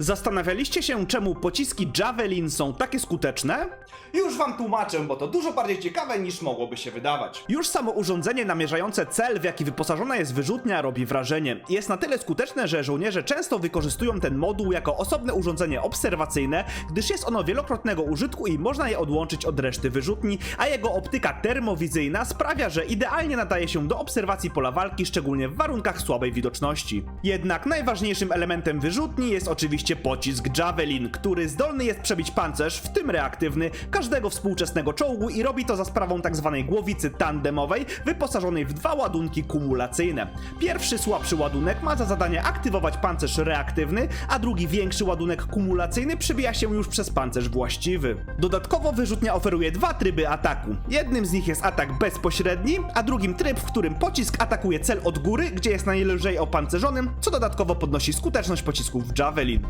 Zastanawialiście się, czemu pociski Javelin są takie skuteczne? Już wam tłumaczę, bo to dużo bardziej ciekawe niż mogłoby się wydawać. Już samo urządzenie namierzające cel, w jaki wyposażona jest wyrzutnia, robi wrażenie. Jest na tyle skuteczne, że żołnierze często wykorzystują ten moduł jako osobne urządzenie obserwacyjne, gdyż jest ono wielokrotnego użytku i można je odłączyć od reszty wyrzutni, a jego optyka termowizyjna sprawia, że idealnie nadaje się do obserwacji pola walki, szczególnie w warunkach słabej widoczności. Jednak najważniejszym elementem wyrzutni jest oczywiście pocisk Javelin, który zdolny jest przebić pancerz, w tym reaktywny, każdego współczesnego czołgu i robi to za sprawą tzw. głowicy tandemowej, wyposażonej w dwa ładunki kumulacyjne. Pierwszy słabszy ładunek ma za zadanie aktywować pancerz reaktywny, a drugi większy ładunek kumulacyjny przebija się już przez pancerz właściwy. Dodatkowo wyrzutnia oferuje dwa tryby ataku. Jednym z nich jest atak bezpośredni, a drugim tryb, w którym pocisk atakuje cel od góry, gdzie jest najlżej opancerzonym, co dodatkowo podnosi skuteczność pocisków Javelin.